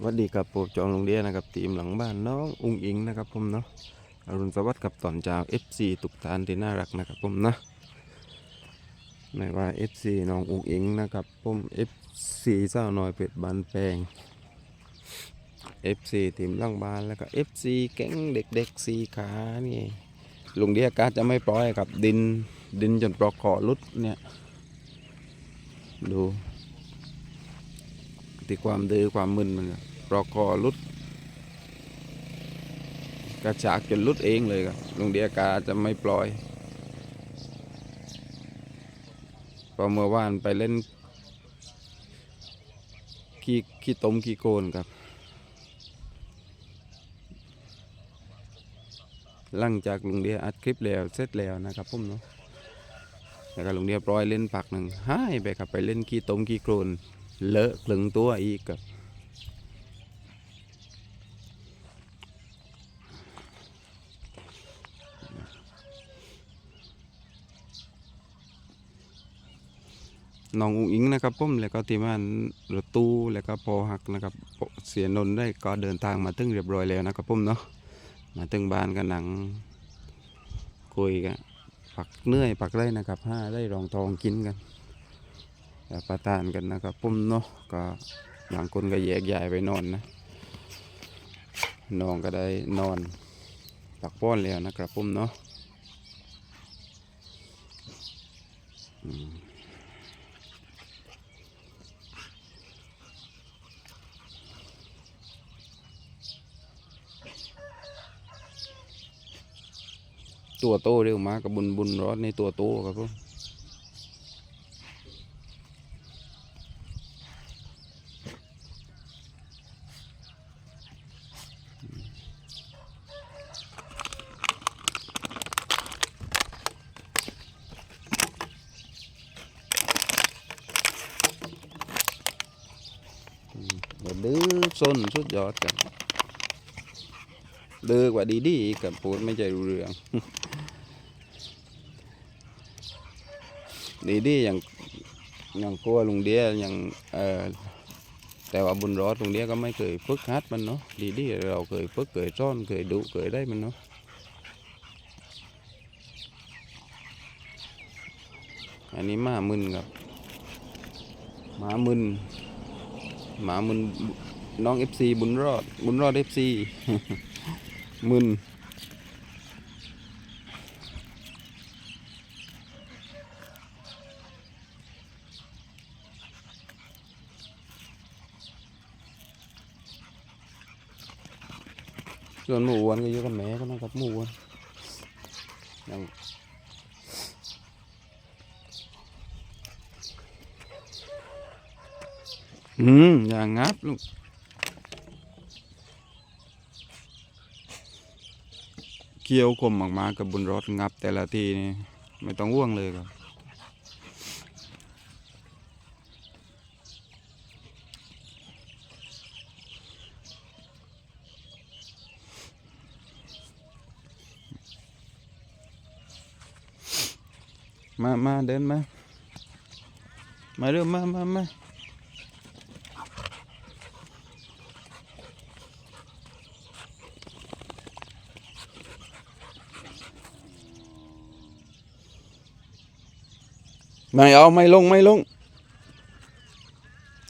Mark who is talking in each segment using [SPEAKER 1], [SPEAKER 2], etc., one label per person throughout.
[SPEAKER 1] สวัสดีครับผมจองโรงเรียนนะครับทีมหลังบ้านน้องอุงอิงนะครับผมเนาะอรุณสวัสดิ์กับตอนเช้า FC ตุกตานที่น่ารักนะครับผมนะไม่ว่า FC น้องอุงอิงนะครับผม FC เจ้าหน้อยเป็ดบานแปลง FC ทีมหลังบ้านแล้วก็ FC แก๊งเด็กๆสีขานี่ลุงเดียกาจะไม่ปล่อยครับดินดินจนปลอกคอลุดเนี่ยดู ที่ความดื้อความมึนมันอะปลอกคอหลุด กระชากจนหลุดเองเลยครับลุงเดียกาจะไม่ปล่อยพอเมื่อวานไปเล่นขี้ขี้ต้มขี้โกนครับ หลังจากลุงเดียอัดคลิปแล้วเสร็จแล้วนะครับผมเนาะแล้วก็ลุงเดียปล่อยเล่นปักหนึ่งหายไปครับไปเล่นขี้ต้มขี้โกน เลอะคลึงตัวอีกครับน้องอุ๋งอิงนะครับผมแล้วก็ทีมงานรถตู้แล้วก็พอหักนะครับเสียนนได้ก็เดินทางมาถึงเรียบร้อยแล้วนะครับผมเนาะมาถึงบ้านกันหนังคุยกันปักเนื่อยปักไรนะครับห้าได้รองทองกินกัน รับประทานกันนะครับปุ้มเนาะก็บางคนก็แยกย้ายไปนอนนะน้องก็ได้นอนปักป้อนแล้วนะครับปุ้มเนาะตัวโตเร็วมากกับบุญบุญร้อนในตัวโตครับผม đứa xuân suốt giọt cả đưa quả đi đi cầm phút mới chạy rượu ดีดีอย่างอย่างกลัวลุงเดียอย่างเออแต่ว่าบุญรอดลุงเดียก็ไม่เคยฝึกฮัดมันเนาะดีดีเราเคยฝึกเคยซ่อนเคยดุเคยได้มันเนาะอันนี้หมามึนครับหมามึนหมามึน น้องเอฟซีบุญรอด บุญรอดเอฟซีมึนส่วนหมูอ้วนก็อยู่กับแม่ก็นะครับหมูอ้วนยังอืมอย่างงับลูก เคี้ยวคมออกมากับบุญรถงับแต่ละทีนี่ไม่ต้องว่วงเลยครับ มา มาเดินมา มาเร็วมามามา ไม่เอาไม่ลงไม่ลง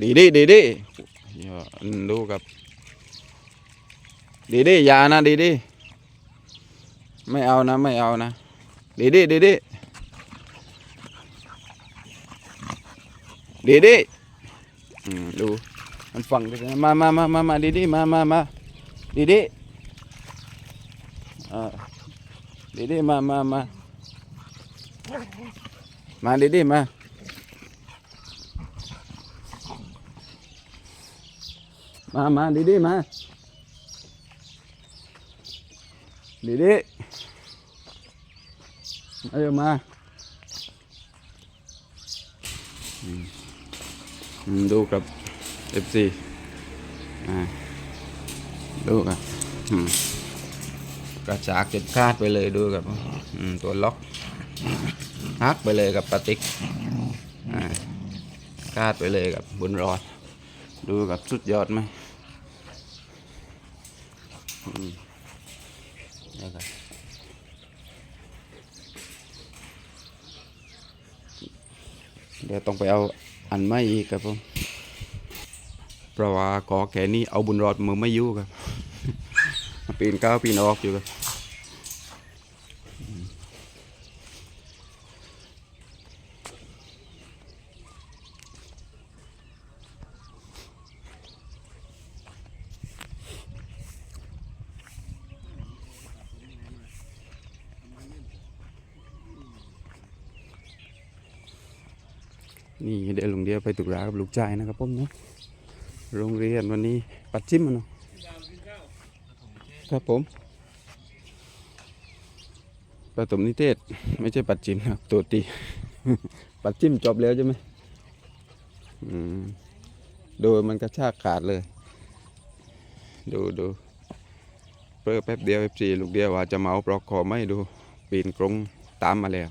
[SPEAKER 1] ดีดีดีดีดูกับ ดีดีอย่านะดีดีไม่เอานะไม่เอานะ ดีดีดีดีดีดีดูมันฟังด้วยนะมามามามามาดีดีมามามาดีดีอ่าดีดีมามามา มาดีดีมามามาดีดีมาดีดีเอ้ยมาอืมดูกับ FC อ่าดูกับกระชากจนคาดไปเลยดูกับตัวล็อก ฮักไปเลยกับปาติกอ่าคาดไปเลยกับบุญรอด ดูกับสุดยอดไหมนี่ครับเดี๋ยวต้องไปเอาอันไม่อีกครับผมเพราะว่าขอแค่นี้เอาบุญรอดมือไม่ยู่ครับปีนก้าวปีนออกอยู่ครับ นี่เดี๋ยวลุงเดียวไปตุกรากับลูกชายนะครับผมเนาะโรงเรียนวันนี้ปัดจิ้มมันเนาะครับผมประถมนิเทศไม่ใช่ปัดจิ้มนะตัวตีปัดจิ้มจบแล้วใช่ไหมอืมดูมันกระชากขาดเลย ดูดูเพิ่แป๊บเดียวเอฟซีลูกเดียวว่าจะเมาปลอกคอไม่ดู ปีนกรงตามมาแล้ว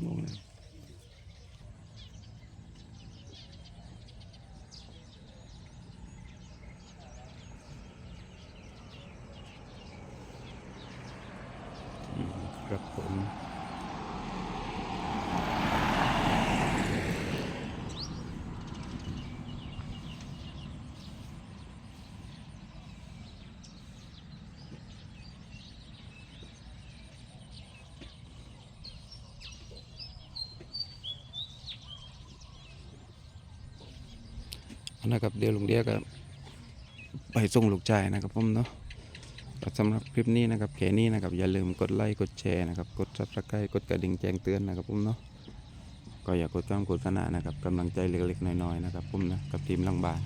[SPEAKER 1] โมงหนึงอืมครับผม นะครับเดี๋ยวลุงเดียก็ไปส่งลูกชายนะครับผมเนาะสำหรับคลิปนี้นะครับแค่นี้นะครับอย่าลืมกดไลค์กดแชร์นะครับกด subscribe กดกระดิ่งแจ้งเตือนนะครับผมเนาะก็อย่ากดข้ามกดขนาดนะครับกำลังใจเล็กๆน้อยๆนะครับผมนะกับทีมลังบาน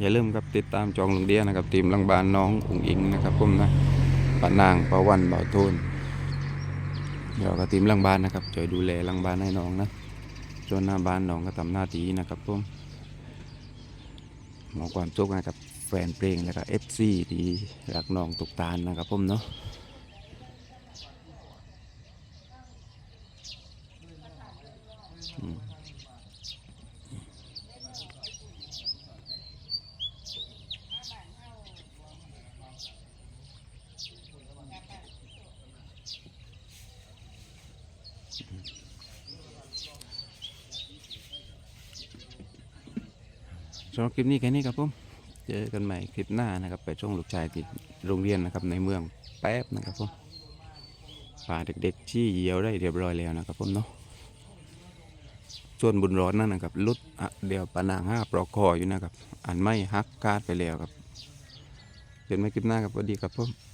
[SPEAKER 1] อย่าลืมครับติดตามจองลุงเดียนะครับทีมลังบานน้องอุ๋งอิงนะครับผมนะปะนางปะวันเบาโทนเดี๋ยวก็ทีมลังบานนะครับช่วยดูแลลังบานให้น้องนะส่วนหน้าบ้านน้องก็ทำหน้าที่นะครับผม มองความสุขให้กับแฟนเพลงแล้วก็เอฟซีที่รักน้องตุกตาลนะครับผมเนาะอืมำหรับคลิปนี้แค่นี้ครับผมเจอกันใหม่คลิปหน้านะครับ ไปช่วงลูกชายที่โรงเรียนนะครับในเมืองแป๊บนะครับผมป่าเด็กๆที่เหยียวได้เรียบร้อยแล้วนะครับผมเนาะส่วนบุญร้อนนั่นนะครับลุดเดี๋ยวปานางห้าปลอกคออยู่นะครับอันไม่ฮักการดไปแล้วครับเจอกันใหม่คลิปหน้าครับสวัสดีครับผม